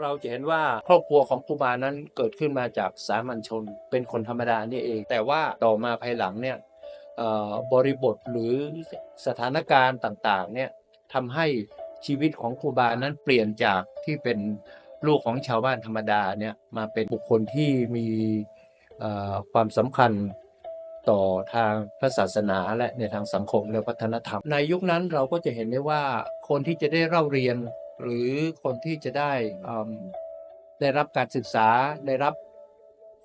เราจะเห็นว่าครอบครัวของครูบานั้นเกิดขึ้นมาจากสามัญชน เป็นคนธรรมดานี่เอง แต่ว่าต่อมาภายหลังเนี่ยบริบทหรือสถานการณ์ต่างๆเนี่ยทำให้ชีวิตของครูบานั้นเปลี่ยนจากที่เป็นลูกของชาวบ้านธรรมดาเนี่ยมาเป็นบุคคลที่มีความสำคัญต่อทางพระศาสนาและในทางสังคมและวัฒนธรรม ในยุคนั้นเราก็จะเห็นได้ว่าคนที่จะได้เล่าเรียน หรือคนที่จะได้ได้รับการศึกษาได้รับ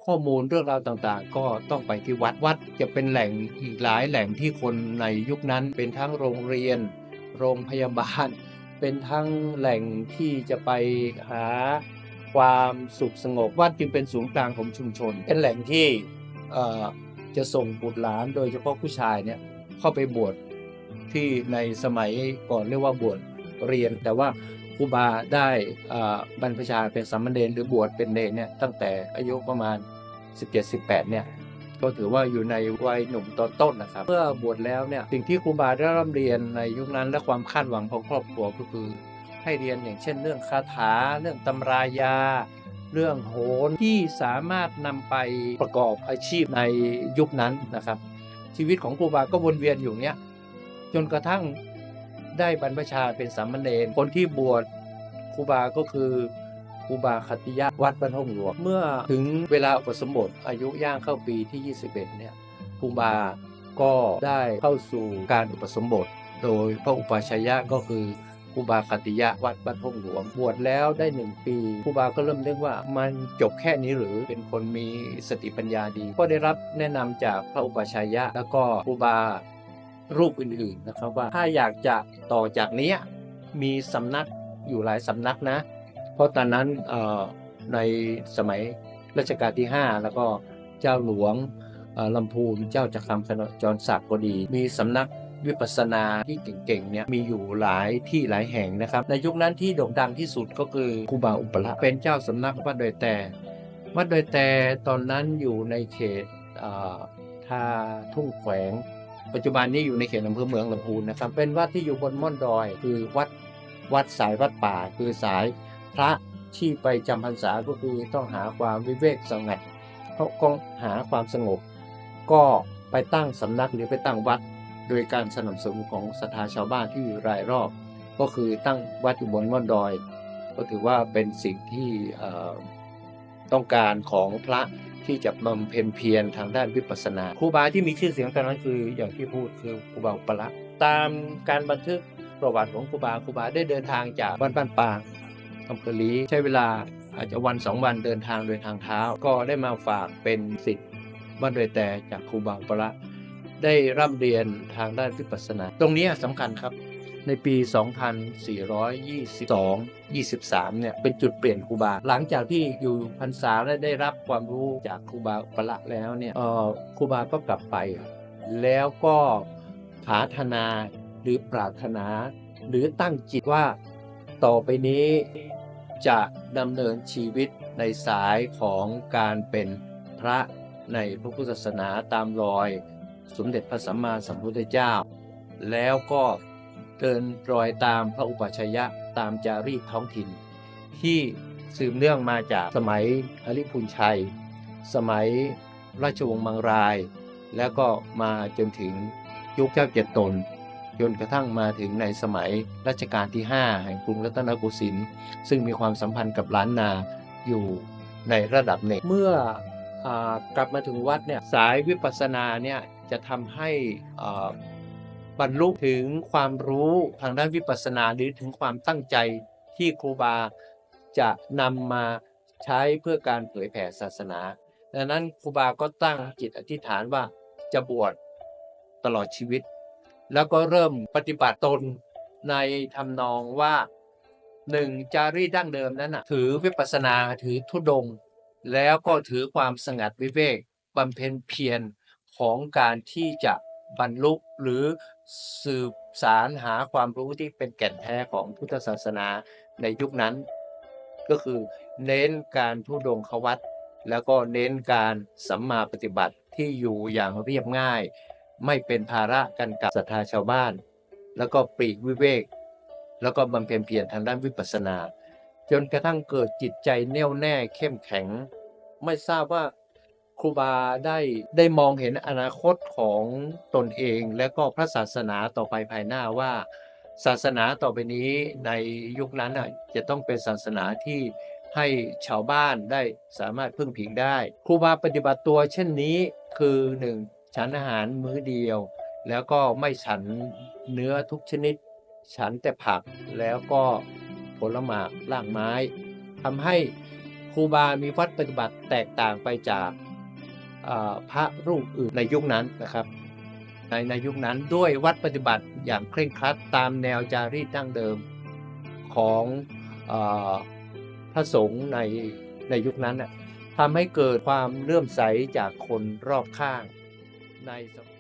ข้อมูลเรื่องราวต่างๆ ก็ต้องไปที่วัดวัดจะเป็นแหล่งอีกหลายแหล่งที่คนในยุคนั้น เป็นทั้งโรงเรียน โรงพยาบาล เป็นทั้งแหล่งที่จะไปหาความสุขสงบวัดจึงเป็นศูนย์กลางของชุมชน เป็นแหล่งที่จะส่งบุตรหลานโดยเฉพาะผู้ชายเนี่ยเข้าไปบวชที่ในสมัยก่อนเรียกว่าบวช เรียน แต่ว่าครูบาได้บรรพชาเป็นสามเณรหรือบวชเป็นเนรเนี่ยตั้งแต่อายุประมาณ 17-18เนี่ยก็ถือว่าอยู่ในวัยหนุ่มตอนต้นนะครับ เมื่อบวชแล้วเนี่ยสิ่งที่ครูบาได้ร่ำเรียนในยุคนั้นและความคาดหวังของครอบครัวก็คือ ให้เรียนอย่างเช่น เรื่องคาถา เรื่องตำรายา เรื่องโหรที่สามารถนำไปประกอบอาชีพในยุคนั้นนะครับ ชีวิตของครูบาก็วนเวียนอยู่เนี้ยจนกระทั่ง ได้บรรพชาเป็นสามเณรคนที่บวชครูบาก็คือครูบาคติยะวัดบ้านห้องหลวงเมื่อถึงเวลาอุปสมบทอายุย่างเข้าปีที่ 21 เนี่ยครูบาก็ได้เข้าสู่การอุปสมบท โดยพระอุปาชยะก็คือครูบาคติยะวัดบ้านห้องหลวงบวชแล้วได้หนึ่งปีครูบาก็เริ่มเรียกว่ามันจบแค่นี้หรือเป็นคนมีสติปัญญาดี ก็ได้รับแนะนำจากพระอุปาชยะ แล้วก็ครูบา รูปอื่นๆนะครับว่าถ้าอยากจะต่อจากเนี้ยมีสำนักอยู่หลายสำนักนะ เพราะตอนนั้นเอ่อในสมัยรัชกาลที่ 5 แล้วก็เจ้าหลวงเอ่อลำพูนเจ้าจักรคำขนจรศักดิ์ก็ดี มีสำนักวิปัสสนาที่เก่งๆเนี่ยมีอยู่หลายที่หลายแห่งนะครับ ในยุคนั้นที่โด่งดังที่สุดก็คือครูบาอุปละเป็นเจ้าสำนักวัดโดอยแต่วัดโดอยแต่ตอนนั้นอยู่ในเขตเอ่อท่าทุ่งแขวง ปัจจุบันนี้อยู่ในเขตอำเภอเมืองลำพูนนะครับ เป็นวัดที่อยู่บนม่อนดอย คือวัดวัดสายวัดป่า คือสายพระที่ไปจำพรรษาก็คือต้องหาความวิเวกสงัดเพราะก็หาความสงบ ก็ไปตั้งสำนักหรือไปตั้งวัด โดยการสนับสนุนของศรัทธาชาวบ้านที่อยู่รายรอบ ก็คือตั้งวัดอยู่บนม่อนดอย ก็ถือว่าเป็นสิ่งที่ต้องการของพระ ที่จะบำเพ็ญเพียรทางด้านวิปัสสนาครูบาที่มีชื่อเสียงตอนนั้นคืออย่างที่พูดคือครูบาอุปละตามการบันทึกประวัติของครูบาครูบาได้เดินทางจากบ้านบ้านปางอำเภอลีใช้เวลาอาจจะวันสองวันเดินทางโดยทางเท้า ก็ได้มาฝากเป็นสิทธิ์บ้านโดยแต่จากครูบาอุปละได้ร่ำเรียนทางด้านวิปัสสนา ตรงนี้สำคัญครับ ในปี 2422 23 เนี่ย เป็นจุดเปลี่ยนครูบา หลังจากที่อยู่พรรษาและได้รับความรู้จากครูบาอุปละแล้วเนี่ยเอ่อครูบาก็กลับไป แล้วก็ผาธนาหรือปรารถนา หรือตั้งจิตว่าต่อไปนี้จะดำเนินชีวิตในสายของการเป็นพระในพระพุทธศาสนาตามรอย สมเด็จพระสัมมาสัมพุทธเจ้า แล้วก็ เดินรอยตามพระอุปัชฌายะตามจารีตท้องถิ่น ที่สืบเนื่องมาจากสมัยอริพุนชัย สมัยราชวงศ์มังราย แล้วก็มาจนถึงยุคเจ้าเจ็ดตน จนกระทั่งมาถึงในสมัยรัชกาลที่ 5 แห่งกรุงรัตนโกสินทร์ซึ่งมีความสัมพันธ์กับล้านนาอยู่ในระดับหนึ่งเมื่ออกลับมาถึงวัดเนี่ยสายวิปัสสนาเนี่ยจะทำให้อ่า บรรลุถึงความรู้ทางด้านวิปัสสนาหรือถึงความตั้งใจที่ครูบาจะนำมาใช้เพื่อการเผยแผ่ศาสนาดังนั้นครูบาก็ตั้งจิตอธิษฐานว่าจะบวชตลอดชีวิต แล้วก็เริ่มปฏิบัติตนในทำนองว่าหนึ่งจารีดั้งเดิมนั้นนะถือวิปัสสนาถือทุดงค์แล้วก็ถือความสงัดวิเวกบำเพ็ญเพียรของการที่จะบรรลุหรือ สืบสารหาความรู้ที่เป็นแก่นแท้ของพุทธศาสนาในยุคนั้น ก็คือเน้นการทุดงควัตแล้วก็เน้นการสัมมาปฏิบัติที่อยู่อย่างเรียบง่าย ไม่เป็นภาระกันกับศรัทธาชาวบ้าน แล้วก็ปลีกวิเวก แล้วก็บำเพ็ญเพียรทางด้านวิปัสสนา จนกระทั่งเกิดจิตใจแน่วแน่เข้มแข็ง ไม่ทราบว่า ครูบาได้ได้มองเห็นอนาคตของตนเอง และก็พระศาสนาต่อไปภายหน้าว่า ศาสนาต่อไปนี้ในยุคนั้นน่ะจะต้องเป็นศาสนาที่ให้ชาวบ้านได้สามารถพึ่งพิงได้ ครูบาปฏิบัติตัวเช่นนี้คือหนึ่งฉันอาหารมื้อเดียว แล้วก็ไม่ฉันเนื้อทุกชนิด ฉันแต่ผักแล้วก็ผลไม้รากไม้ทำให้ครูบามีวัดปฏิบัติแตกต่างไปจาก พระรูปอื่นในยุคนั้นนะครับในในยุคนั้นด้วยวัดปฏิบัติอย่างเคร่งครัดตามแนวจารีตดั้งเดิมของอพระสงฆ์ในในยุคนั้นทำให้เกิดความเลื่อมใสจากคนรอบข้างในสมัย